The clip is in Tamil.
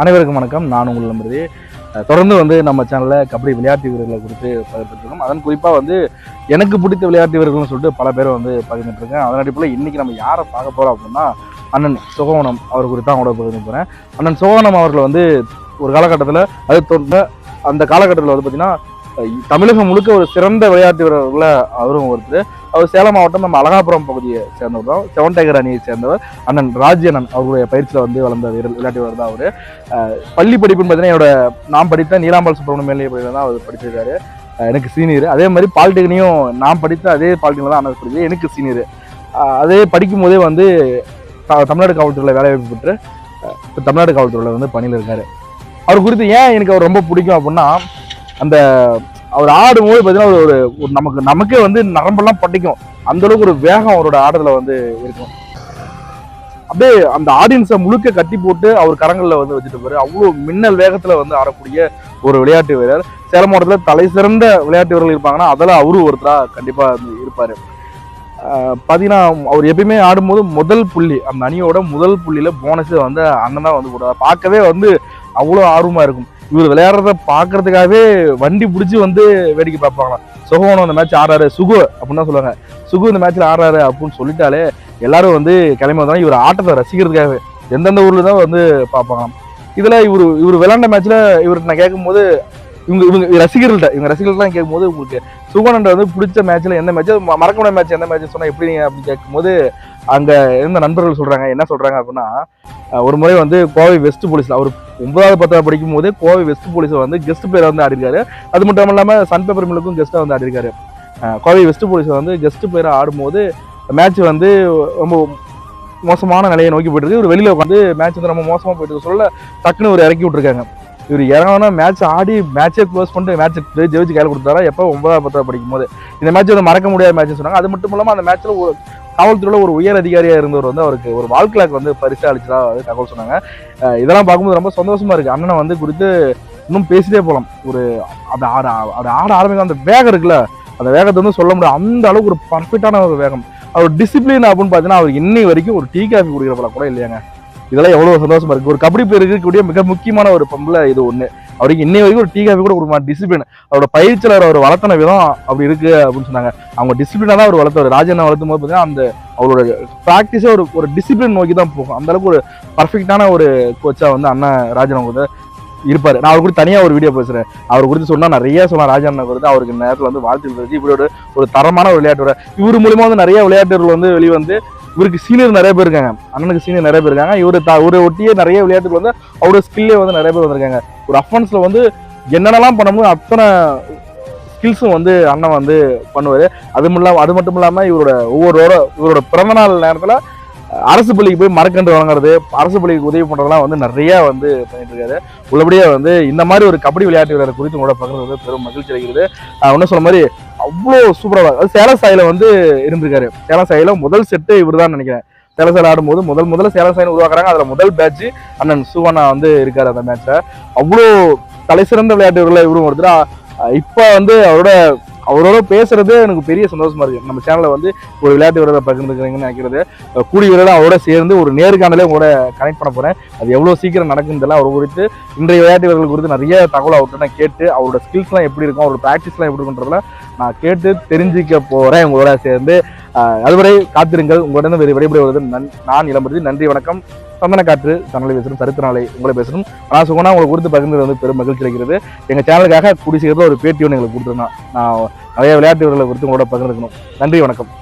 அனைவருக்கும் வணக்கம். நான் உங்கள் நம்புறது தொடர்ந்து வந்து நம்ம சேனலில் கபடி விளையாட்டு வீரர்களை குறித்து பகிர்ந்துருக்கோம் அதன் குறிப்பாக வந்து எனக்கு பிடித்த விளையாட்டு வீரர்கள்னு சொல்லிட்டு பல பேர் வந்து பகிர்ந்துட்டு இருக்கேன் அதன் அடிப்படையில் இன்றைக்கி நம்ம யாரை பார்க்க போகிறோம் அப்படின்னா அண்ணன் சுகவனம் அவர் குறித்து தான் கூட பகிர்ந்து போகிறேன் அண்ணன் சுகவனம் அவர்கள் வந்து ஒரு காலகட்டத்தில் அது தொடர்ந்த அந்த காலகட்டத்தில் வந்து பார்த்திங்கன்னா தமிழகம் முழுக்க ஒரு சிறந்த விளையாட்டு வீரர்களில் அவரும் ஒருத்தர். அவர் சேலம் மாவட்டம் நம்ம அழகாபுரம் பகுதியை சேர்ந்தவர் தான். செவன் டைகர் அணியை சேர்ந்தவர். அண்ணன் ராஜ்யனன் அவருடைய பயிற்சியில் வந்து வளர்ந்த வீரர் விளையாட்டு தான் அவர். பள்ளி படிப்புன்னு பார்த்தீங்கன்னா என்னோட நான் படித்த நீலாம்பாள் சுப்பிரமணிய மேல்நிலை பள்ளியில் தான் அவர் படிச்சிருக்காரு. எனக்கு சீனியர். அதே மாதிரி பாலிடெக்னியும் நான் படித்த அதே பாலிடெக்னில் தான் அண்ணன் படிச்சது எனக்கு சீனியர். அதே படிக்கும் போதே வந்து த- தமிழ்நாடு காவல்துறையில் வேலை வாய்ப்பு பெற்று இப்போ தமிழ்நாடு காவல்துறையில் வந்து பணியில் இருக்காரு. அவர் குறித்து ஏன் எனக்கு அவர் ரொம்ப பிடிக்கும் அப்படின்னா அந்த அவர் ஆடும்போது பார்த்தீங்கன்னா ஒரு ஒரு நமக்கு நமக்கே வந்து நரம்பெல்லாம் பட்டிக்கும். அந்த அளவுக்கு ஒரு வேகம் அவரோட ஆடுறதுல வந்து இருக்கும். அப்படியே அந்த ஆடியன்ஸை முழுக்க கட்டி போட்டு அவர் கரங்களில் வந்து வச்சுட்டு போறாரு. அவ்வளோ மின்னல் வேகத்தில் வந்து ஆடக்கூடிய ஒரு விளையாட்டு வீரர். சேலம் மாவட்டத்தில் தலை சிறந்த விளையாட்டு வீரர்கள் இருப்பாங்கன்னா அதில் அவரும் ஒருத்தராக கண்டிப்பாக இருப்பார். பார்த்தீங்கன்னா அவர் எப்பயுமே ஆடும்போது முதல் புள்ளி அந்த அணியோட முதல் புள்ளியில் போனஸே வந்து அண்ணன் தான் வந்து போடுவார். பார்க்கவே வந்து அவ்வளோ ஆர்வமாக இருக்கும். இவர் விளையாடுறத பார்க்கறதுக்காகவே வண்டி பிடிச்சி வந்து வேடிக்கை பார்ப்பாங்களாம். சுகவனம் இந்த மேட்ச் ஆடுறாரு. சுகு அப்படின்னு தான் சொல்லுவாங்க. சுகு இந்த மேட்ச்ல ஆடுறாரு அப்படின்னு சொல்லிட்டாலே எல்லாரும் வந்து கிளம்பி வந்தாங்க இவர் ஆட்டத்தை ரசிக்கிறதுக்காகவே எந்தெந்த ஊர்ல தான் வந்து பார்ப்பாங்களாம். இதுல இவர் இவர் விளையாண்ட மேட்ச்ல இவருக்கு நான் கேட்கும்போது இவங்க இவங்க ரசிகர்கள்ட்ட இவங்க ரசிகர்கள்லாம் கேட்கும்போது உங்களுக்கு சுகவனன் வந்து பிடிச்ச மேட்ச்ல எந்த மேட்ச் மறக்க முடியாத மேட்ச் எந்த மேட்ச் சொன்னா எப்படி அப்படின்னு கேட்கும்போது அங்க இருந்த நண்பர்கள் சொல்றாங்க என்ன சொல்றாங்க அப்படின்னா ஒரு முறை வந்து கோவை வெஸ்ட் போலீஸ்ல அவர் ஒன்பதாவது பத்தாவது படிக்கும் போதே கோவை வெஸ்ட் போலீஸ் வந்து கெஸ்ட் பேர் வந்து ஆடிருக்காரு அது மட்டும் இல்லாம சன் பேப்பர் மில்லுக்கும் கெஸ்ட்டாக வந்து ஆடிருக்காரு கோவை வெஸ்ட் போலீஸ் வந்து கெஸ்ட் பேர் ஆடும்போது மேட்ச் வந்து ரொம்ப மோசமான நிலையை நோக்கி போயிட்டு இருக்கு. இவர் வெளியில உட்காந்து மேட்ச் வந்து ரொம்ப மோசமா போயிட்டு சொல்ல டக்குன்னு ஒரு இறக்கி விட்டுருக்காங்க. இவர் இறங்கினா மேட்ச் ஆடி மேட்சே க்ளோஸ் பண்ணிட்டு மேட்ச்சை ஜெயிச்சு கையில் கொடுத்தாரா? எப்போ ஒன்பதாவது பத்தாவது படிக்கும் போது இந்த மேட்ச் வந்து மறக்க முடியாத மேட்ச்னு சொன்னாங்க. அது மட்டும் இல்லாமல் அந்த மேட்ச்சில் ஒரு காவல்துறையில் ஒரு உயர் அதிகாரியாக இருந்தவர் வந்து அவருக்கு ஒரு வாழ்க்கை வந்து பரிசு அளிச்சதா தகவல் சொன்னாங்க. இதெல்லாம் பார்க்கும்போது ரொம்ப சந்தோஷமா இருக்கு. அண்ணனை வந்து குறித்து இன்னும் பேசிட்டே போகலாம் ஒரு அந்த ஆட அந்த ஆட ஆரம்பிக்கும் அந்த வேகம் இருக்குல்ல அந்த வேகத்தை வந்து சொல்ல முடியாது. அந்த அளவுக்கு ஒரு பர்ஃபெக்டான ஒரு வேகம். அவர் டிசிப்ளின் அப்படின்னு பார்த்தீங்கன்னா அவர் இன்னை வரைக்கும் ஒரு டீ காஃபி குடிக்கிற பழக்கம் கூட இல்லையாங்க. இதெல்லாம் எவ்வளோ சந்தோஷமா இருக்கு. ஒரு கபடி பேர் இருக்கக்கூடிய மிக முக்கியமான ஒரு பம்பில் இது ஒன்று அவருக்கு இன்னை வரைக்கும் ஒரு டீ காஃபி கூட கொடுக்க டிசிப்ளின் அவரோட பயிற்சியாளர் அவர் வளர்த்தன விதம் அப்படி இருக்கு அப்படின்னு சொன்னாங்க. அவங்க டிசிப்ளினா தான் அவர் வளர்த்தவர். ராஜண்ணா வளர்த்தும் போது பார்த்தீங்கன்னா அந்த அவரோட ப்ராக்டிஸே ஒரு ஒரு டிசிப்ளின் நோக்கி தான் போகும். அந்த அளவுக்கு ஒரு பர்ஃபெக்டான ஒரு கோச்சா வந்து அண்ணன் ராஜன் அவங்க வந்து இருப்பாரு. நான் அவர் கூட தனியா ஒரு வீடியோ பேசுறேன். அவர் குறித்து சொன்னா நிறைய சொல்லலாம் ராஜண்ணா குறித்து. அவருக்கு நேரத்தில் வந்து வாழ்த்து வச்சு இப்படி ஒரு ஒரு தரமான ஒரு விளையாட்டு இவர் மூலியமா வந்து நிறைய விளையாட்டுகள் வந்து வெளிவந்து இவருக்கு சீனியர் நிறைய பேர் இருக்காங்க. அண்ணனுக்கு சீனியர் நிறைய பேர் இருக்காங்க. இவர் த ஒரு ஒட்டியே நிறைய விளையாட்டுகள் வந்து அவரோட ஸ்கில்லே வந்து நிறைய பேர் வந்திருக்காங்க. ஒரு அஃபன்ஸில் வந்து என்னென்னலாம் பண்ணமோ அத்தனை ஸ்கில்ஸும் வந்து அண்ணன் வந்து பண்ணுவார். அது இல்லாமல் அது மட்டும் இல்லாமல் இவரோட ஒவ்வொருவரோட இவரோட பிறந்தநாள் நேரத்தில் அரசு பள்ளிக்கு போய் மரக்கன்று வழங்குறது அரசு பள்ளிக்கு உதவி பண்ணுறதுலாம் வந்து நிறைய வந்து பண்ணிட்டு இருக்காரு உள்ளபடியே வந்து இந்த மாதிரி ஒரு கபடி விளையாட்டு வீரர் குறித்து உங்களோட பகிர்ந்து வந்து பெரும் மகிழ்ச்சி அடைகிறது. ஒன்றும் சொன்ன மாதிரி அவ்வளோ சூப்பராக அது சேலம் சாயில வந்து இருந்திருக்காரு. சேலம் சாயில முதல் செட்டு இவர் தான் நினைக்கிறேன். சேலம் ஆடும்போது முதல் முதல்ல சேலசாயின் உருவாக்குறாங்க? அதில் முதல் பேட்ச் அண்ணன் சுவனா வந்து இருக்காரு அந்த மேட்ச்ல அவ்வளோ தலை சிறந்த விளையாட்டு வீரர்ல இவரும் ஒருத்தர் இப்போ வந்து அவரோட அவரோட பேசுறது எனக்கு பெரிய சந்தோஷமா இருக்கு. நம்ம சேனல்ல வந்து ஒரு விளையாட்டு வீரரை பகிர்ந்துக்கிறீங்கன்னு நினைக்கிறது. கூடி கூடிய அவரோட சேர்ந்து ஒரு நேர்காணலே உங்களோட கனெக்ட் பண்ண போறேன். அது எவ்வளவு சீக்கிரம் நடக்குதுல அவர் குறித்து இன்றைய விளையாட்டு வீரர்கள் குறித்து நிறைய தகவல் அவர்கிட்ட நான் கேட்டு அவரோட ஸ்கில்ஸ்லாம் எப்படி இருக்கும் அவரோட ப்ராக்டிஸ்லாம் எப்படி இருக்குன்றதுல நான் கேட்டு தெரிஞ்சுக்க போறேன் உங்களோட சேர்ந்து. அதுவரை காத்திருங்கள். உங்களிடம் விடைபெறுவது நன்- நான் இளம்பருதி. நன்றி வணக்கம். சந்தன காற்று சனலை பேசுகிறோம் சரித்திர நாளை உங்களை பேசணும். ஆனால் சுகனா உங்களை குறித்து பகிர்ந்தது வந்து பெரும் மகிழ்ச்சி அளிக்கிறது. எங்கள் சேனலுக்காக கூடி சீக்கிரத்தில் ஒரு பேட்டி ஒன்று எங்களுக்கு கொடுத்துருந்தோம் நான் நிறைய விளையாட்டு வீரர்களை குறித்து உங்களோட பகிர்ந்துக்கணும். நன்றி வணக்கம்.